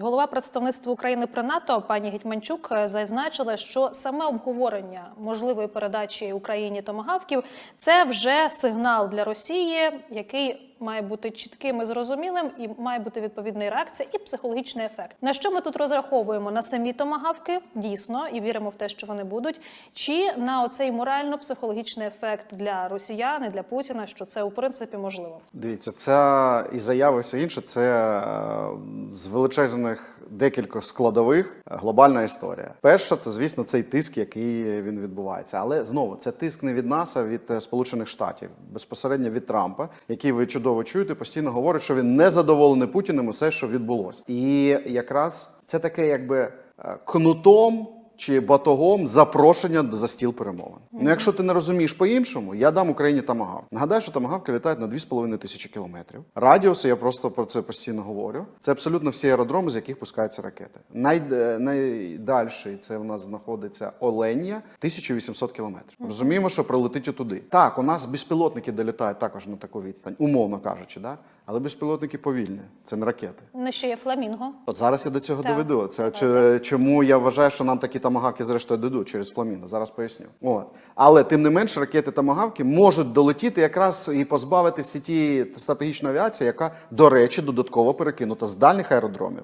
Голова представництва України при НАТО пані Гетьманчук е, зазначила, що саме обговорення можливої передачі Україні томагавків це вже сигнал для Росії, який має бути чітким і зрозумілим, і має бути відповідна реакція і психологічний ефект. На що ми тут розраховуємо? На самі томагавки дійсно і віримо в те, що вони будуть, чи на оцей морально-психологічний ефект для росіян і для Путіна, що це у принципі можливо. Дивіться, ця і заяви, все інше це е, з величезних декількох складових е, глобальна історія. Перша, це звісно цей тиск, який він відбувається. Але знову це тиск не від нас, а від е, Сполучених Штатів, безпосередньо від Трампа, який ви чудово чуєте, постійно говорить, що він не задоволений Путіним усе, що відбулося. І якраз це таке, якби е, кнутом. Чи батогом запрошення за стіл перемовин. Ну, якщо ти не розумієш по-іншому, я дам Україні тамагавк. Нагадаю, що тамагавки літають на 2,5 тисячі кілометрів. Радіуси, я просто про це постійно говорю. Це абсолютно всі аеродроми, з яких пускаються ракети. Най, найдальший це в нас знаходиться Оленя, 1800 кілометрів. Розуміємо, що прилетить отуди. Так, у нас безпілотники долітають також на таку відстань, умовно кажучи, да? але безпілотники повільні, це не ракети. Ну ще є фламінго. От зараз я до цього Так. доведу. Це ч- чому я вважаю, що нам такі тамагавки зрештою дадуть через фламіно. Зараз поясню. От. Але тим не менш, ракети тамагавки можуть долетіти якраз і позбавити всі ті стратегічної авіації, яка, до речі, додатково перекинута з дальних аеродромів,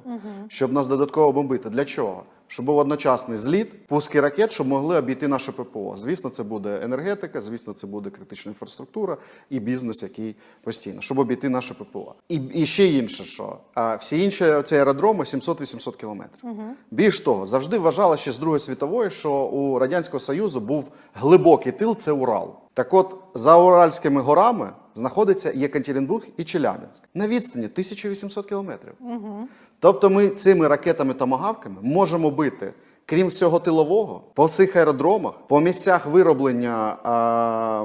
щоб нас додатково бомбити. Для чого? Щоб був одночасний зліт, пуски ракет, щоб могли обійти наше ППО. Звісно, це буде енергетика, звісно, це буде критична інфраструктура і бізнес, який постійно, щоб обійти наше ППО. І, і ще інше, що а, всі інші ці аеродроми 700-800 кілометрів. Більш того, завжди вважала ще з Другої світової, що у радянського союзу був глибокий тил, це Урал. Так от за Уральськими горами знаходиться Єкатеринбург і Челябинськ на відстані 1800 кілометрів. Тобто ми цими ракетами-томагавками можемо бити, крім всього тилового, по всіх аеродромах, по місцях вироблення а,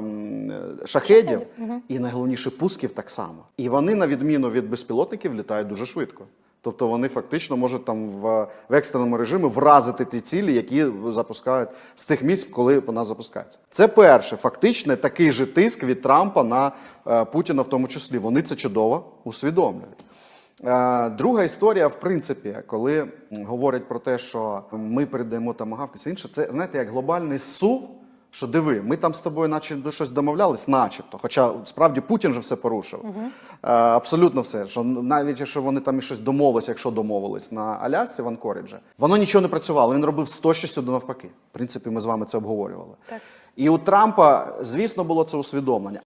шахедів і найголовніше пусків так само. І вони, на відміну від безпілотників, літають дуже швидко. Тобто вони фактично можуть там в, в екстреному режимі вразити ті цілі, які запускають з цих місць, коли вона запускається. Це перше, фактично такий же тиск від Трампа на е, Путіна, в тому числі. Вони це чудово усвідомлюють. Е, Друга історія, в принципі, коли говорять про те, що ми передаємо тамагавки, це інше, це знаєте, як глобальний сув. Що диви, ми там з тобою, наче щось домовлялись, начебто. Хоча справді Путін же все порушив. Е, абсолютно все. Що навіть якщо вони там і щось домовились, якщо домовились на Алясці в Анкоріджі, воно нічого не працювало. Він робив 100 щось до навпаки. В принципі, ми з вами це обговорювали. Так. І у Трампа, звісно, було це усвідомлення.